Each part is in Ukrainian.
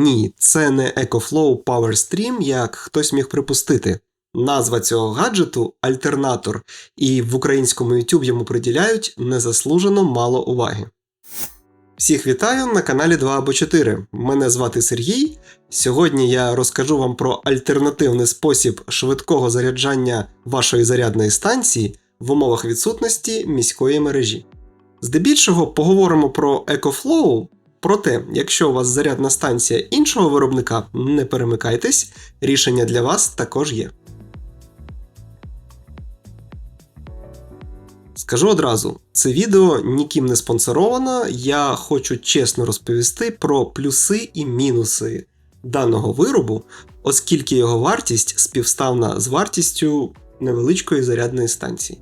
Ні, це не EcoFlow Power Stream, як хтось міг припустити. Назва цього гаджету альтернатор, і в українському YouTube йому приділяють незаслужено мало уваги. Всіх вітаю на каналі 2 або 4. Мене звати Сергій. Сьогодні я розкажу вам про альтернативний спосіб швидкого заряджання вашої зарядної станції в умовах відсутності міської мережі. Здебільшого поговоримо про EcoFlow, проте, якщо у вас зарядна станція іншого виробника, не перемикайтесь, рішення для вас також є. Скажу одразу, це відео ніким не спонсоровано, я хочу чесно розповісти про плюси і мінуси даного виробу, оскільки його вартість співставна з вартістю невеличкої зарядної станції.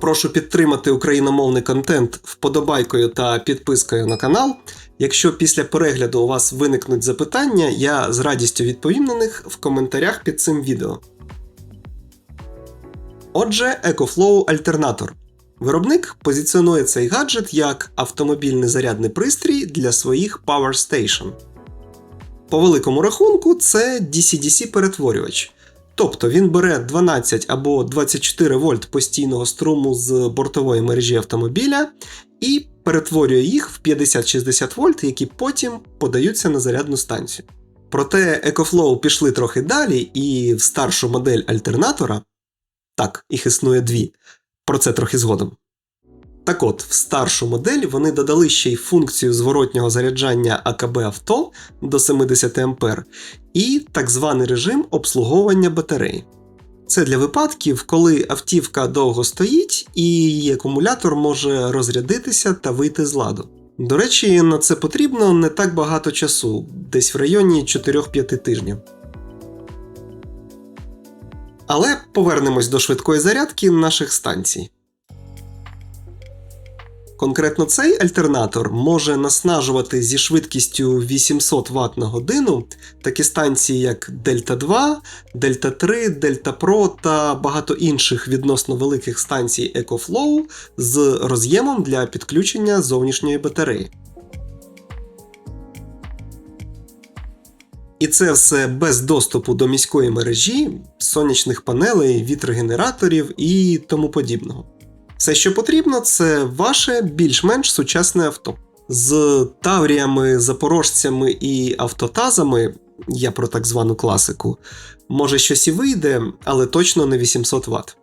Прошу підтримати україномовний контент вподобайкою та підпискою на канал. Якщо після перегляду у вас виникнуть запитання, я з радістю відповім на них в коментарях під цим відео. Отже, EcoFlow Альтернатор. Виробник позиціонує цей гаджет як автомобільний зарядний пристрій для своїх Power Station. По великому рахунку, це DC-DC перетворювач. Тобто він бере 12 або 24 вольт постійного струму з бортової мережі автомобіля і перетворює їх в 50-60 вольт, які потім подаються на зарядну станцію. Проте EcoFlow пішли трохи далі, і в старшу модель альтернатора так, їх існує дві. Про це трохи згодом. Так от, в старшу модель вони додали ще й функцію зворотнього заряджання АКБ авто до 70 А і так званий режим обслуговування батареї. Це для випадків, коли автівка довго стоїть і її акумулятор може розрядитися та вийти з ладу. До речі, на це потрібно не так багато часу, десь в районі 4-5 тижнів. Але повернемось до швидкої зарядки наших станцій. Конкретно цей альтернатор може наснажувати зі швидкістю 800 Вт на годину такі станції, як Delta 2, Delta 3, Delta Pro та багато інших відносно великих станцій EcoFlow з роз'ємом для підключення зовнішньої батареї. І це все без доступу до міської мережі, сонячних панелей, вітрогенераторів і тому подібного. Все, що потрібно, це ваше більш-менш сучасне авто. З тавріями, запорожцями і автотазами, я про так звану класику, може щось і вийде, але точно не 800 Вт.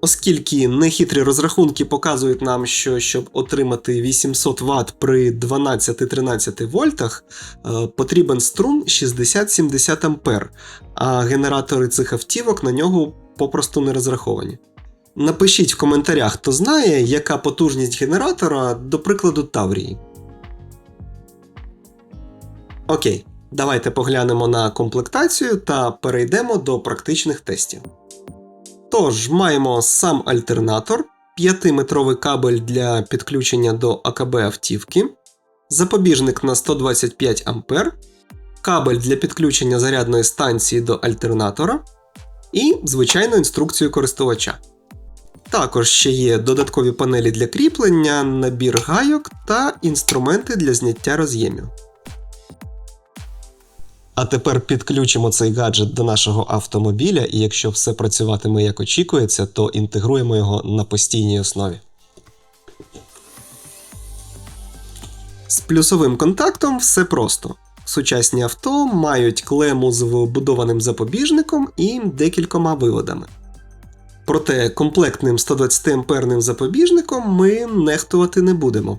Оскільки нехитрі розрахунки показують нам, що щоб отримати 800 Вт при 12-13 вольтах, е, потрібен струм 60-70 А, а генератори цих автівок на нього попросту не розраховані. Напишіть в коментарях, хто знає, яка потужність генератора, до прикладу, Таврії. Окей, давайте поглянемо на комплектацію та перейдемо до практичних тестів. Тож, маємо сам альтернатор, 5-метровий кабель для підключення до АКБ автівки, запобіжник на 125 А, кабель для підключення зарядної станції до альтернатора і, звичайно, інструкцію користувача. Також ще є додаткові панелі для кріплення, набір гайок та інструменти для зняття роз'ємів. А тепер підключимо цей гаджет до нашого автомобіля, і якщо все працюватиме як очікується, то інтегруємо його на постійній основі. З плюсовим контактом все просто. Сучасні авто мають клему з вбудованим запобіжником і декількома виводами. Проте комплектним 120 амперним запобіжником ми нехтувати не будемо.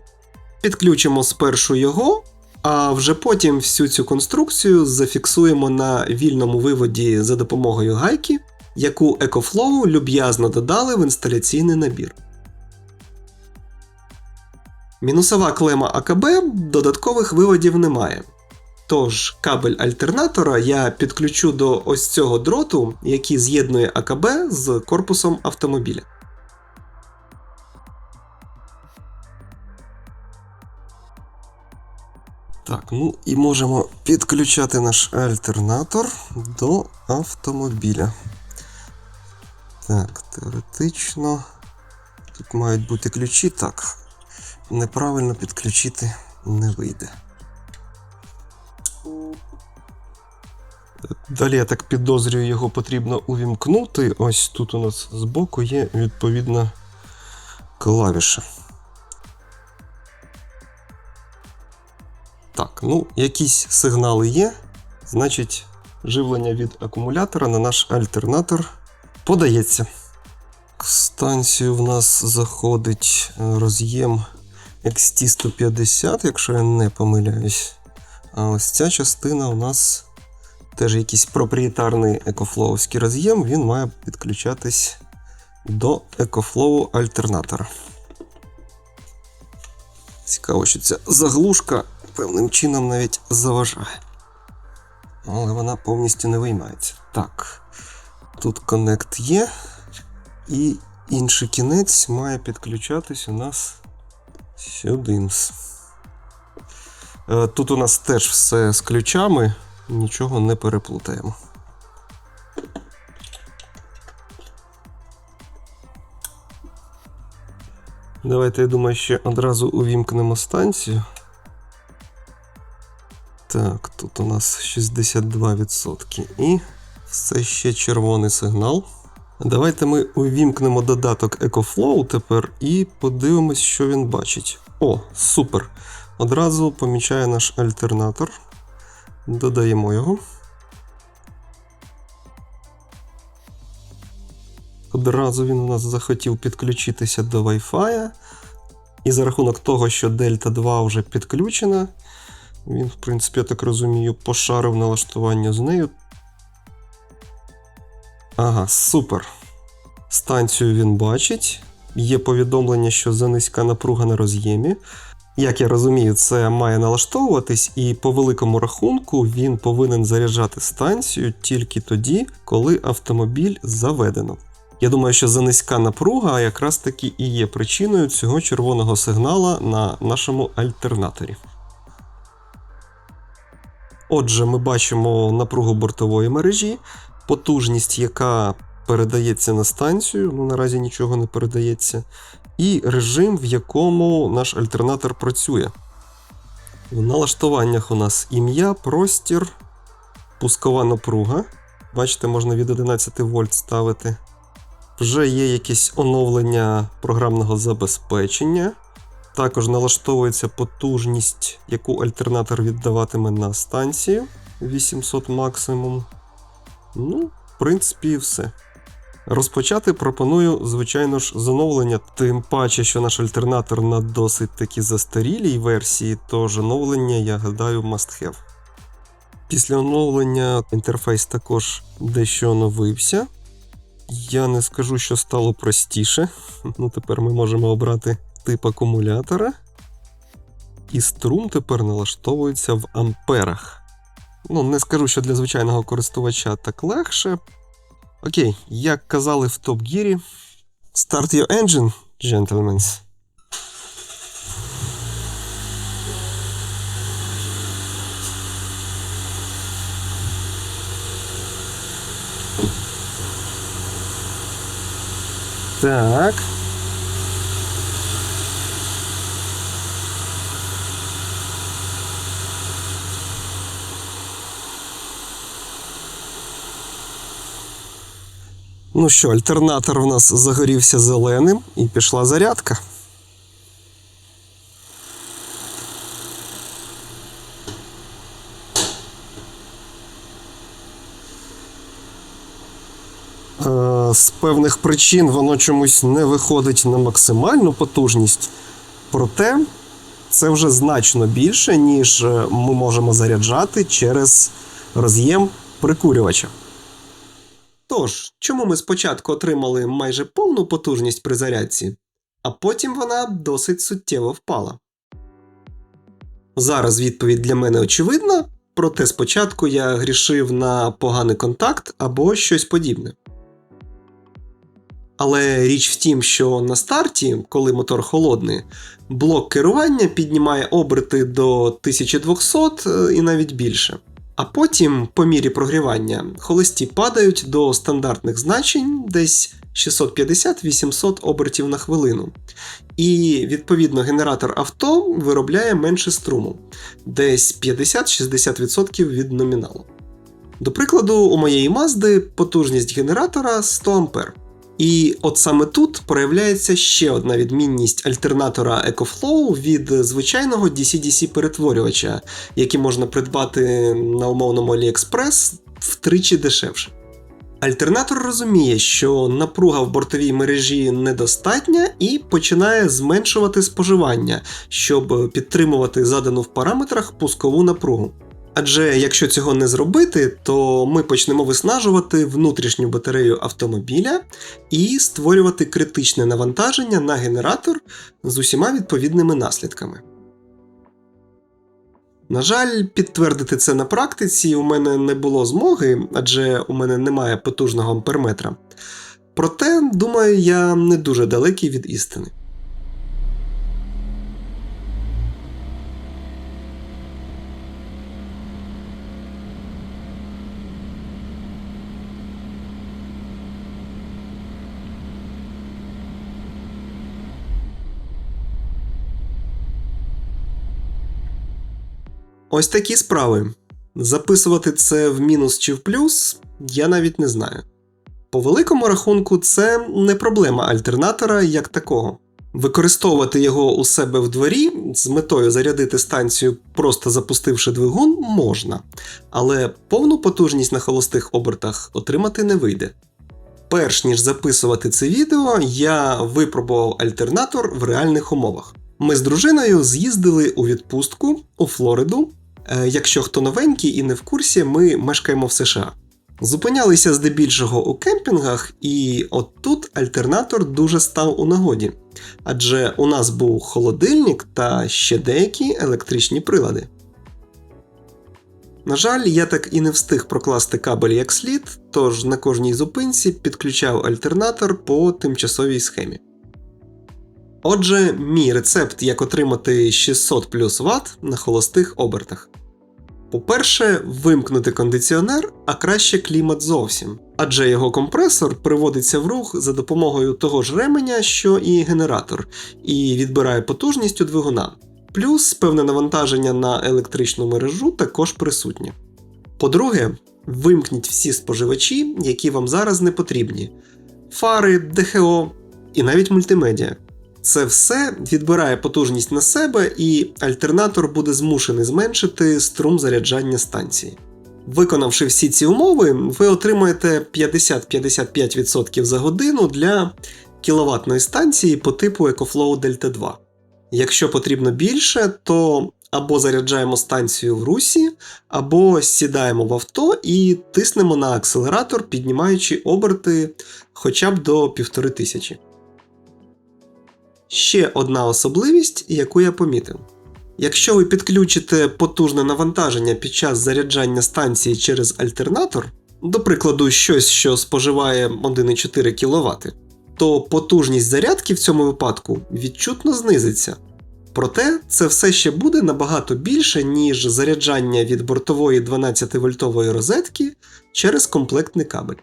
Підключимо спершу його, а вже потім всю цю конструкцію зафіксуємо на вільному виводі за допомогою гайки, яку EcoFlow люб'язно додали в інсталяційний набір. Мінусова клема АКБ додаткових виводів немає. Тож кабель альтернатора я підключу до ось цього дроту, який з'єднує АКБ з корпусом автомобіля. Так, ну і можемо підключати наш альтернатор до автомобіля. Так, теоретично. Тут мають бути ключі. Так. Неправильно підключити не вийде. Далі я так підозрюю, його потрібно увімкнути. Ось тут у нас збоку є відповідна клавіша. Так, ну, якісь сигнали є. Значить, живлення від акумулятора на наш альтернатор подається. В станцію в нас заходить роз'єм XT150, якщо я не помиляюсь. А ось ця частина у нас теж якийсь проприєтарний екофлоуський роз'єм, він має підключатись до екофлоу альтернатора. Цікаво, що ця заглушка певним чином навіть заважає. Але вона повністю не виймається. Так, тут коннект є, і інший кінець має підключатись у нас сюди. Е, Тут у нас теж все з ключами, нічого не переплутаємо. Давайте, я думаю, ще одразу увімкнемо станцію. Так, тут у нас 62%. І все ще червоний сигнал. Давайте ми увімкнемо додаток EcoFlow тепер і подивимось, що він бачить. О, супер! Одразу помічає наш альтернатор. Додаємо його. Одразу він у нас захотів підключитися до Wi-Fi. І за рахунок того, що Delta 2 вже підключена, він, в принципі, я так розумію, пошарив налаштування з нею. Ага, супер. Станцію він бачить. Є повідомлення, що занизька напруга на роз'ємі. Як я розумію, це має налаштовуватись, і по великому рахунку він повинен заряджати станцію тільки тоді, коли автомобіль заведено. Я думаю, що занизька напруга якраз таки і є причиною цього червоного сигнала на нашому альтернаторі. Отже, ми бачимо напругу бортової мережі, потужність, яка передається на станцію, ну наразі нічого не передається, і режим, в якому наш альтернатор працює. В налаштуваннях у нас ім'я, простір, пускова напруга. Бачите, можна від 11 вольт ставити. Вже є якесь оновлення програмного забезпечення. Також налаштовується потужність, яку альтернатор віддаватиме на станцію 800 максимум. Ну, в принципі, все. Розпочати пропоную, звичайно ж, з оновлення, тим паче, що наш альтернатор на досить таки застарілій версії, тож оновлення, я гадаю, must have. Після оновлення інтерфейс також дещо оновився. Я не скажу, що стало простіше. Ну, Тепер ми можемо обрати тип акумулятора. І струм тепер налаштовується в амперах. Ну, не скажу, що для звичайного користувача так легше. Окей, як казали в Топ Гірі, Start your engine, gentlemen. Так. Ну що, альтернатор у нас загорівся зеленим і пішла зарядка. Е, З певних причин воно чомусь не виходить на максимальну потужність, проте це вже значно більше, ніж е, ми можемо заряджати через роз'єм прикурювача. Тож, чому ми спочатку отримали майже повну потужність при зарядці, а потім вона досить суттєво впала? Зараз відповідь для мене очевидна, проте спочатку я грішив на поганий контакт або щось подібне. Але річ в тім, що на старті, коли мотор холодний, блок керування піднімає оберти до 1200 е, і навіть більше. А потім, по мірі прогрівання, холості падають до стандартних значень десь 650-800 обертів на хвилину. І відповідно генератор авто виробляє менше струму, десь 50-60% від номіналу. До прикладу, у моєї Мазди потужність генератора 100 А. І от саме тут проявляється ще одна відмінність альтернатора EcoFlow від звичайного DC-DC перетворювача, який можна придбати на умовному AliExpress втричі дешевше. Альтернатор розуміє, що напруга в бортовій мережі недостатня і починає зменшувати споживання, щоб підтримувати задану в параметрах пускову напругу. Адже якщо цього не зробити, то ми почнемо виснажувати внутрішню батарею автомобіля і створювати критичне навантаження на генератор з усіма відповідними наслідками. На жаль, підтвердити це на практиці у мене не було змоги, адже у мене немає потужного амперметра. Проте, думаю, я не дуже далекий від істини. Ось такі справи. Записувати це в мінус чи в плюс, я навіть не знаю. По великому рахунку, це не проблема альтернатора як такого. Використовувати його у себе в дворі з метою зарядити станцію, просто запустивши двигун, можна, але повну потужність на холостих обертах отримати не вийде. Перш ніж записувати це відео, я випробував альтернатор в реальних умовах. Ми з дружиною з'їздили у відпустку у Флориду. Е, Якщо хто новенький і не в курсі, ми мешкаємо в США. Зупинялися здебільшого у кемпінгах, і от тут альтернатор дуже став у нагоді, адже у нас був холодильник та ще деякі електричні прилади. На жаль, я так і не встиг прокласти кабель як слід, тож на кожній зупинці підключав альтернатор по тимчасовій схемі. Отже, мій рецепт, як отримати 600 плюс Вт на холостих обертах. По-перше, вимкнути кондиціонер, а краще клімат зовсім, адже його компресор приводиться в рух за допомогою того ж ременя, що і генератор, і відбирає потужність у двигуна. Плюс певне навантаження на електричну мережу також присутнє. По-друге, вимкніть всі споживачі, які вам зараз не потрібні: фари, ДХО і навіть мультимедіа. Це все відбирає потужність на себе, і альтернатор буде змушений зменшити струм заряджання станції. Виконавши всі ці умови, ви отримаєте 50-55% за годину для кіловатної станції по типу EcoFlow Delta 2. Якщо потрібно більше, то або заряджаємо станцію в русі, або сідаємо в авто і тиснемо на акселератор, піднімаючи оберти хоча б до 1500. Ще одна особливість, яку я помітив. Якщо ви підключите потужне навантаження під час заряджання станції через альтернатор, до прикладу, щось, що споживає 1,4 кВт, то потужність зарядки в цьому випадку відчутно знизиться. Проте це все ще буде набагато більше, ніж заряджання від бортової 12 вольтової розетки через комплектний кабель.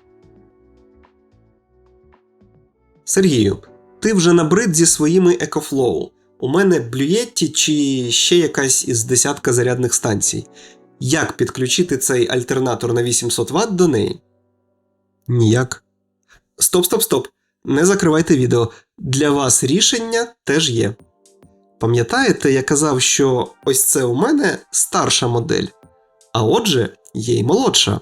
Сергію, ти вже набрид зі своїми EcoFlow. У мене блюєтті чи ще якась із десятка зарядних станцій. Як підключити цей альтернатор на 800 Вт до неї? Ніяк. Стоп, стоп, стоп. Не закривайте відео. Для вас рішення теж є. Пам'ятаєте, я казав, що ось це у мене старша модель. А отже, є й молодша.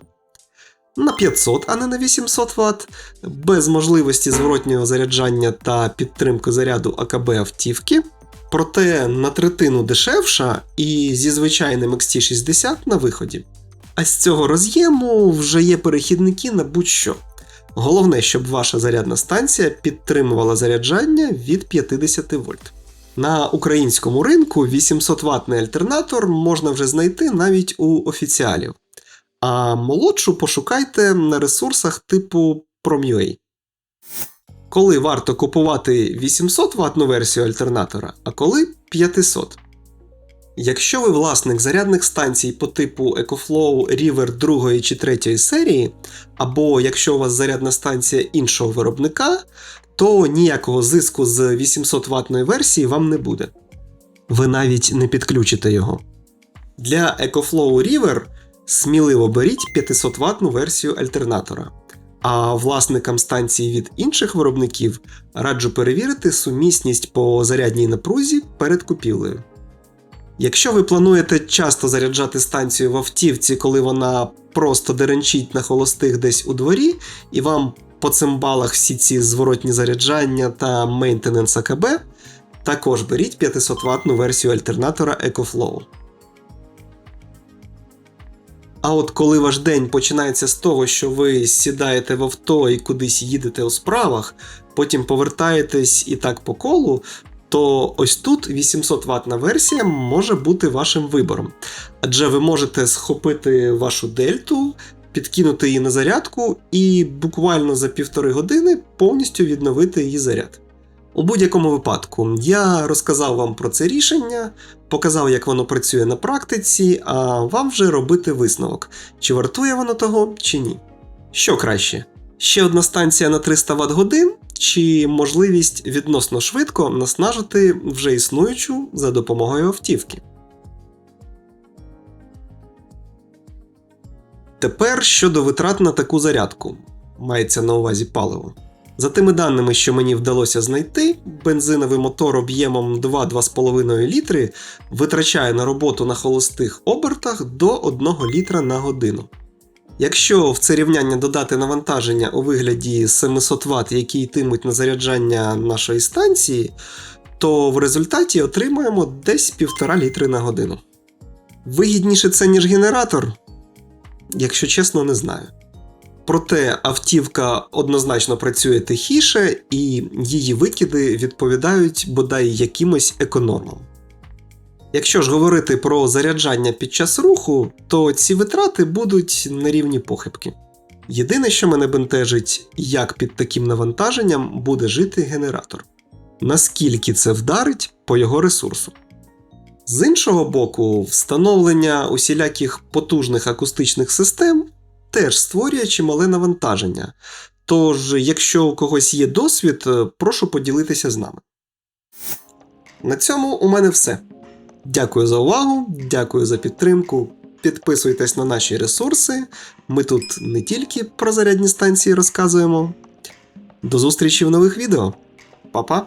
На 500, а не на 800 Вт, без можливості зворотнього заряджання та підтримки заряду АКБ автівки, проте на третину дешевша і зі звичайним XT60 на виході. А з цього роз'єму вже є перехідники на будь-що. Головне, щоб ваша зарядна станція підтримувала заряджання від 50 вольт. На українському ринку 800 ватний альтернатор можна вже знайти навіть у офіціалів. А молодшу пошукайте на ресурсах типу Prom.ua. Коли варто купувати 800 ватну версію альтернатора, а коли 500. Якщо ви власник зарядних станцій по типу EcoFlow River 2 чи 3 серії, або якщо у вас зарядна станція іншого виробника, то ніякого зиску з 800 ваттної версії вам не буде. Ви навіть не підключите його. Для EcoFlow River сміливо беріть 500 ваттну версію альтернатора. А власникам станцій від інших виробників раджу перевірити сумісність по зарядній напрузі перед купівлею. Якщо ви плануєте часто заряджати станцію в автівці, коли вона просто деренчить на холостих десь у дворі, і вам по цимбалах всі ці зворотні заряджання та мейнтененс АКБ, також беріть 500 ваттну версію альтернатора EcoFlow. А от коли ваш день починається з того, що ви сідаєте в авто і кудись їдете у справах, потім повертаєтесь і так по колу, то ось тут 800 ваттна версія може бути вашим вибором. Адже ви можете схопити вашу дельту, підкинути її на зарядку і буквально за півтори години повністю відновити її заряд. У будь-якому випадку я розказав вам про це рішення, показав, як воно працює на практиці, а вам вже робити висновок, чи вартує воно того, чи ні. Що краще? Ще одна станція на 300 Вт годин, чи можливість відносно швидко наснажити вже існуючу за допомогою автівки. Тепер щодо витрат на таку зарядку, мається на увазі паливо. За тими даними, що мені вдалося знайти, бензиновий мотор об'ємом 2-2,5 літри витрачає на роботу на холостих обертах до 1 літра на годину. Якщо в це рівняння додати навантаження у вигляді 700 Вт, які йтимуть на заряджання нашої станції, то в результаті отримуємо десь 1,5 літри на годину. Вигідніше це, ніж генератор? Якщо чесно, не знаю. Проте автівка однозначно працює тихіше, і її викиди відповідають бодай якимось економам. Якщо ж говорити про заряджання під час руху, то ці витрати будуть на рівні похибки. Єдине, що мене бентежить, як під таким навантаженням буде жити генератор, наскільки це вдарить по його ресурсу. З іншого боку, встановлення усіляких потужних акустичних систем теж створює чимале навантаження. Тож, якщо у когось є досвід, прошу поділитися з нами. На цьому у мене все. Дякую за увагу, дякую за підтримку. Підписуйтесь на наші ресурси. Ми тут не тільки про зарядні станції розказуємо. До зустрічі в нових відео. Па-па!